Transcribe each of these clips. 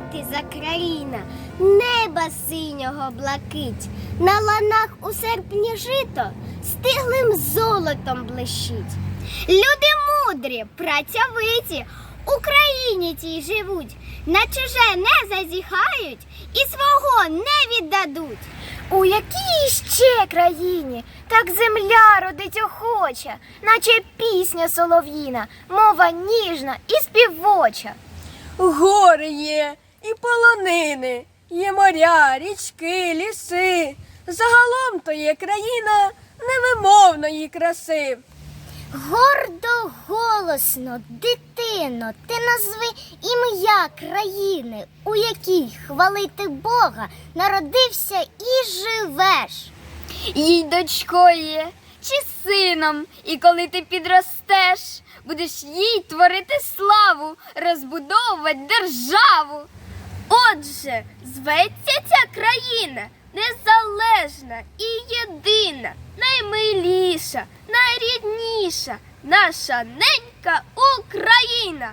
за країна, неба синього блакить, на ланах у серпні жито стиглим золотом блищить. Люди мудрі, працьовиті, Україні тій живуть, на чуже не зазіхають і свого не віддадуть. У якій ще країні так земля родить охоча, наче пісня солов'їна, мова ніжна і співоча. Гори є і полонини, є моря, річки, ліси. Загалом то є країна невимовної краси. Гордо, голосно, дитино, ти назви ім'я країни, у якій хвалити Бога народився і живеш. Їй дочкою є, чи сином, і коли ти підростеш, будеш їй творити славу, розбудовувати державу. Отже, зветься ця країна незалежна і єдина, наймиліша, найрідніша, наша ненька Україна.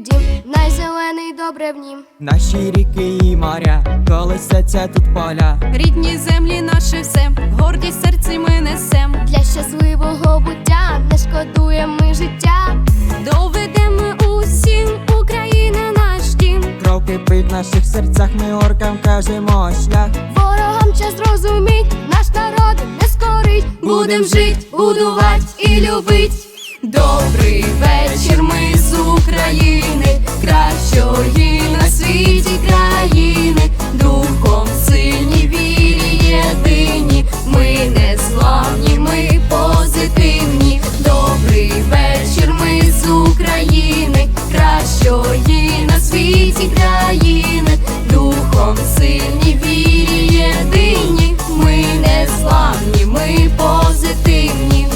Дім, найзелений добре в нім. Наші ріки і моря, колесяться тут поля. Рідні землі наші все, гордість серці ми несем. Для щасливого буття не шкодуємо ми життя. Доведемо усім, Україна наш дім. Кров кипить в наших серцях, ми оркам кажемо шлях. Ворогам час зрозуміть, наш народ не скорить. Будем жить, будувати і любить. Добрий вечір, ми України, кращої на світі країни, духом сильні, вірі єдині, ми не зламні, ми позитивні. Добрий вечір, ми з України, кращої на світі країни, духом сильні, вірі єдині, ми не зламні, ми позитивні.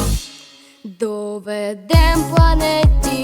Доведем планеті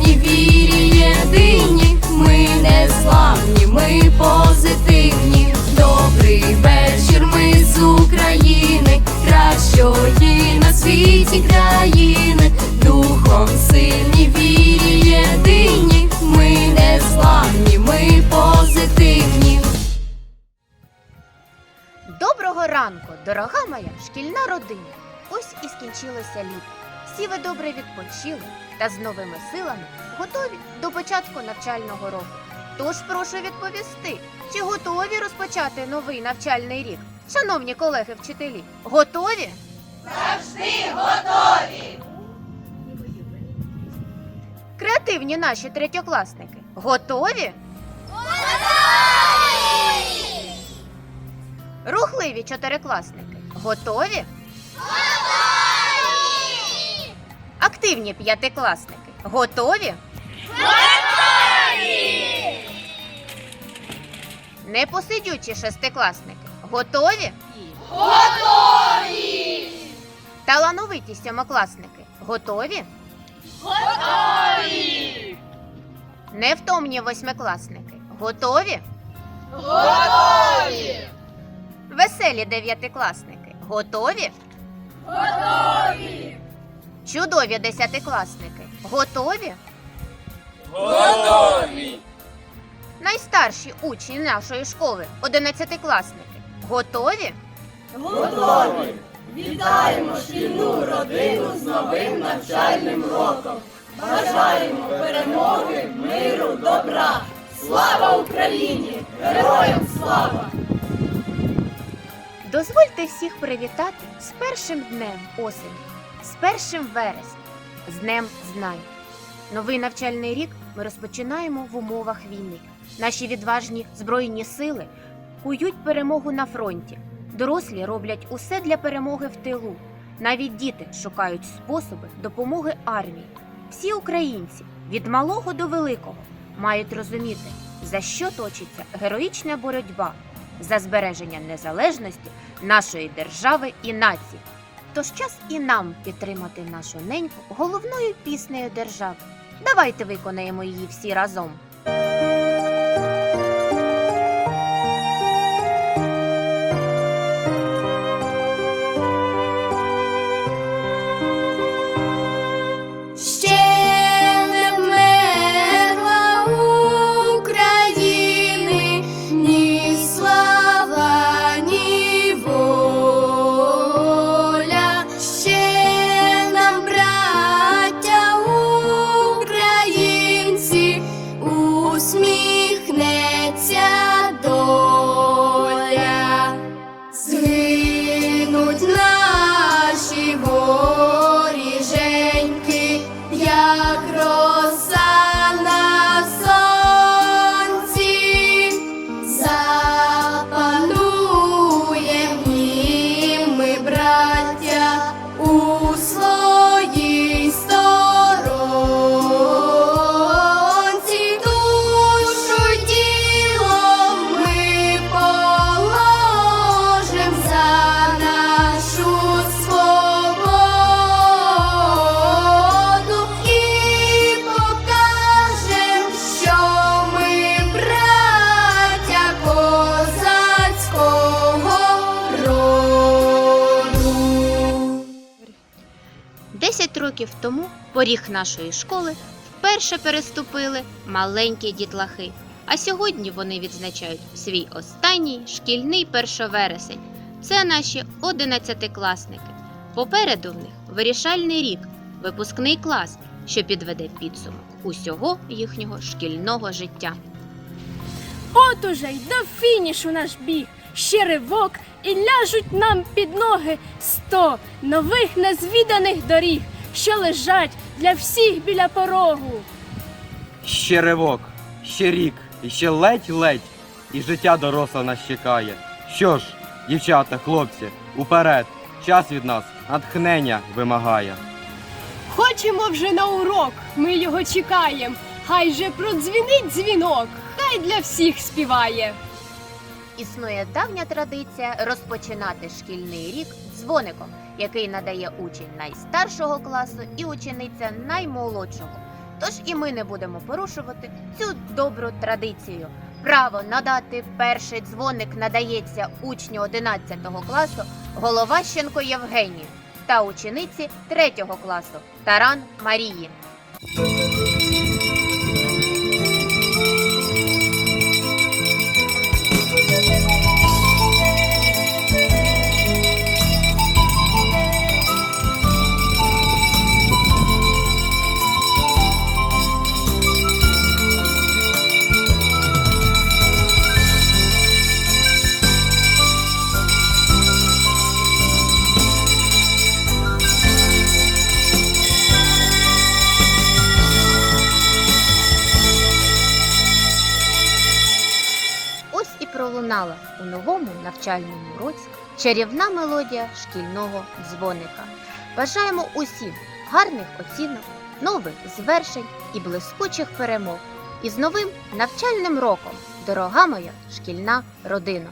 світі країни, духом сильні, вірі єдині, ми не зламні, ми позитивні. Доброго ранку, дорога моя шкільна родина. Ось і скінчилося літо. Всі ви добре відпочили та з новими силами готові до початку навчального року. Тож прошу відповісти, чи готові розпочати новий навчальний рік? Шановні колеги вчителі, готові? Завжди готові! Креативні наші третьокласники. Готові? Рухливі чотирикласники. Готові? Готові! Активні п'ятикласники. Готові? Готові! Непосидючі шестикласники. Готові? Готові! Талановиті сьомокласники. Готові? Готові! Невтомні восьмикласники. Готові? Веселі дев'ятикласники. Готові? Готові! Чудові десятикласники. Готові? Готові! Найстарші учні нашої школи одинадцятикласники. Готові? Готові! Вітаємо шкільну родину з новим навчальним роком! Бажаємо перемоги, миру, добра. Слава Україні! Героям слава! Дозвольте всіх привітати з першим днем осені, з першим вересня, з Днем Знань. Новий навчальний рік ми розпочинаємо в умовах війни. Наші відважні збройні сили кують перемогу на фронті. Дорослі роблять усе для перемоги в тилу. Навіть діти шукають способи допомоги армії. Всі українці від малого до великого мають розуміти, за що точиться героїчна боротьба за збереження незалежності нашої держави і нації. Тож час і нам підтримати нашу неньку головною піснею держави. Давайте виконаємо її всі разом. Згинуть наші років тому поріг нашої школи вперше переступили маленькі дітлахи. А сьогодні вони відзначають свій останній шкільний першовересень. Це наші одинадцятикласники. Попереду в них вирішальний рік, випускний клас, що підведе підсумок усього їхнього шкільного життя. От уже й до фінішу наш біг. Ще ривок і ляжуть нам під ноги сто нових незвіданих доріг, що лежать для всіх біля порогу. Ще ривок, ще рік, і ще ледь-ледь, і життя доросла нас чекає. Що ж, дівчата, хлопці, уперед, час від нас натхнення вимагає. Хочемо вже на урок, ми його чекаємо. Хай же продзвінить дзвінок, хай для всіх співає. Існує давня традиція розпочинати шкільний рік дзвоником, який надає учень найстаршого класу і учениця наймолодшого. Тож і ми не будемо порушувати цю добру традицію. Право надати перший дзвоник надається учню 11 класу Головащенко Євгенію та учениці 3 класу Таран Марії. І пролунала у новому навчальному році чарівна мелодія шкільного дзвоника. Бажаємо усім гарних оцінок, нових звершень і блискучих перемог. І з новим навчальним роком, дорога моя шкільна родина!